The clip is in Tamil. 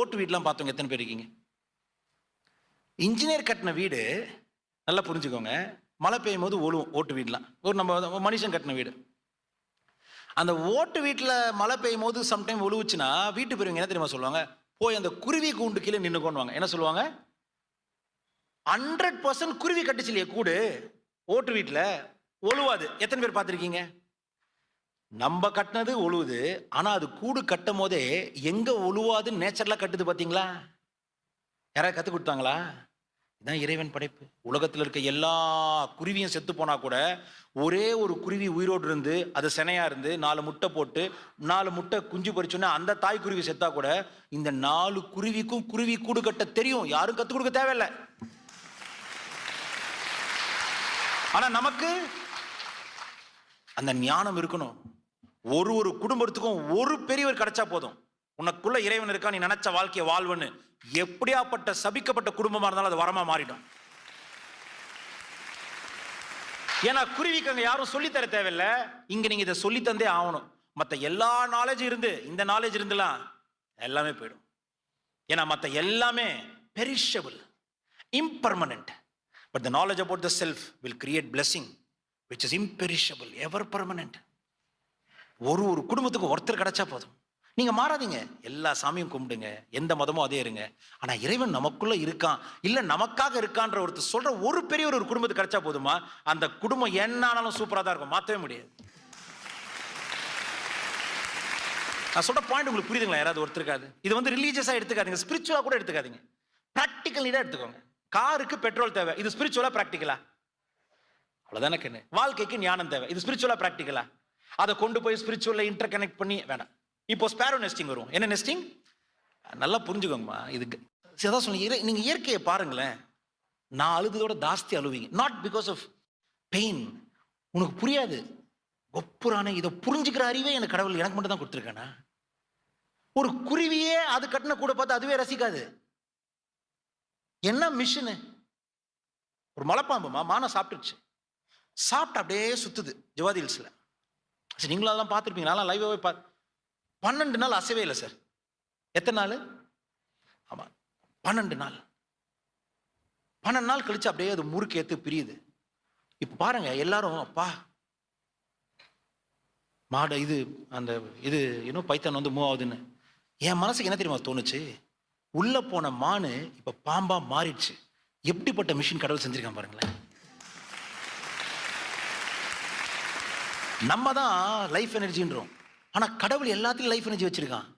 ஓட்டு வீடுலாம் பார்த்தவங்க எத்தனை பேர் இருக்கீங்க? இன்ஜினியர் கட்டின வீடு நல்லா புரிஞ்சுக்கோங்க மழை பெய்யும் போது ஒழுவும் ஓட்டு வீடுலாம். ஒரு நம்ம மனுஷன் கட்டின வீடு. அந்த ஓட்டு வீட்டில் மழை பெய்யும் போது சம்டைம் ஒழுவுச்சுன்னா வீட்டு பெரியவங்க என்ன தெரியுமா சொல்லுவாங்க? போய் அந்த குருவி கூண்டு கீழே நின்று என்ன சொல்லுவாங்க? ஹண்ட்ரட் பர்சன்ட் குருவி கட்டுச்சு இல்லையே கூடு? ஓட்டு வீட்டில் ஒழுவாது. எத்தனை பேர் பார்த்துருக்கீங்க? நம்ம கட்டினது ஒழுவுது ஆனால் அது கூடு கட்டும் போதே எங்கே ஒழுவாதுன்னு நேச்சரலாக கட்டுது பார்த்தீங்களா யாராவது கற்றுக் கொடுத்தாங்களா? இதான் இறைவன் படைப்பு. உலகத்தில் இருக்க எல்லா குருவியும் செத்து போனா கூட ஒரே ஒரு குருவி உயிரோடு இருந்து அது சினையா இருந்து நாலு முட்டை போட்டு நாலு முட்டை குஞ்சு பொறிச்சோன்னா அந்த தாய் குருவி செத்தா கூட இந்த நாலு குருவிக்கும் குருவி கூடு கட்ட தெரியும். யாரும் கற்றுக் கொடுக்க தேவையில்லை. ஆனா நமக்கு அந்த ஞானம் இருக்கணும். ஒரு ஒரு குடும்பத்துக்கும் ஒரு பெரியவர் கிடைச்சா போதும். உனக்குள்ள இறைவன் இருக்கா நீ நினைச்ச வாழ்க்கையை வாழ்வன்னு. எப்படியாப்பட்ட சபிக்கப்பட்ட குடும்பமா இருந்தாலும் அது வரமா மாறிடும். ஏன்னா குருவிக்கு அங்கே யாரும் சொல்லித்தர தேவையில்ல. இங்க நீங்க இதை சொல்லித்தந்தே ஆகணும். மற்ற எல்லா நாலேஜும் இருந்து இந்த நாலேஜ் இருந்துலாம் எல்லாமே போயிடும். ஏன்னா மற்ற எல்லாமே perishable impermanent but the knowledge about the self will create blessing which is imperishable ever permanent ஒரு ஒரு குடும்பத்துக்கு ஒருத்தர் கிடைச்சா போதும். நீங்க மாறாதீங்க. எல்லா சாமியும் கும்பிடுங்க. எந்த மதமும் அதே இருங்க. ஆனா இறைவன் நமக்குள்ள இருக்கான். இல்ல நமக்காக இருக்கான்ற ஒருத்தர் சொல்ற ஒரு பெரிய ஒரு குடும்பத்துக்கு கிடைச்சா போதுமா? அந்த குடும்பம் என்ன ஆனாலும் சூப்பரா தான் இருக்கும். மாத்தவே முடியாது. நான் சொல்ற பாயிண்ட் உங்களுக்கு புரியுதுங்களா? யாராவது ஒருத்தருக்காது இது வந்து ரிலீஜியஸா எடுத்துக்காதீங்க. ஸ்பிரிச்சுவலா கூட எடுத்துக்காதீங்க. ப்ராக்டிக்கல் நீடா எடுத்துக்கோங்க. காருக்கு பெட்ரோல் தேவை. இது ஸ்பிரிச்சுவலா ப்ராக்டிக்கலா அவ்வளவுதானே கண்ணு? வாழ்க்கைக்கு ஞானம் தேவை. இது ஸ்பிரிச்சுவலா ப்ராக்டிக்கலா அதை கொண்டு போய் ஸ்பிரிச்சுவலில் இன்டர் கனெக்ட் பண்ணி வேணாம். இப்போ ஸ்பேரோ நெஸ்டிங் வரும். என்ன நெஸ்டிங் நல்லா புரிஞ்சுக்கோங்கம்மா இதுக்கு சரி, அதான் சொன்னீங்க இறை- இயற்கையை பாருங்களேன். நான் அழுததோட ஜாஸ்தி அழுவீங்க. நாட் பிகாஸ் ஆஃப் பெயின் உனக்கு புரியாது. ஒப்புறானே இதை புரிஞ்சுக்கிற அறிவே எனக்கு கடவுள் எனக்கு மட்டும் தான் கொடுத்துருக்கானா? ஒரு குருவியே அது கட்டின கூட பார்த்து அதுவே ரசிக்காது. என்ன மிஷினு ஒரு மலைப்பாம்புமா மானம் சாப்பிட்டுருச்சு. சாப்பிட்டு அப்படியே சுத்துது ஜுவாதி ஹில்ஸில் சரி நீங்களும் அதெல்லாம் பார்த்துருப்பீங்க நல்லா லைவாகவே பா பன்னெண்டு நாள் அசைவே இல்லை சார் எத்தனை நாள்? ஆமாம் பன்னெண்டு நாள். பன்னெண்டு நாள் கழிச்சு அப்படியே அது முறுக்கு ஏற்று பிரியுது. இப்போ பாருங்க எல்லாரும் அப்பா மாட இது அந்த இது இன்னும் பைத்தான் வந்து மூவ் ஆகுதுன்னு. என் மனசுக்கு என்ன தெரியுமா தோணுச்சு? உள்ளே போன மானு இப்போ பாம்பாக மாறிடுச்சு. எப்படிப்பட்ட மிஷின் கடவுள் செஞ்சுருக்கான் பாருங்களேன். நம்ம தான் லைஃப் எனர்ஜின்றோம் ஆனால் கடவுள் எல்லாத்துலையும் லைஃப் எனர்ஜி வச்சிருக்கான்.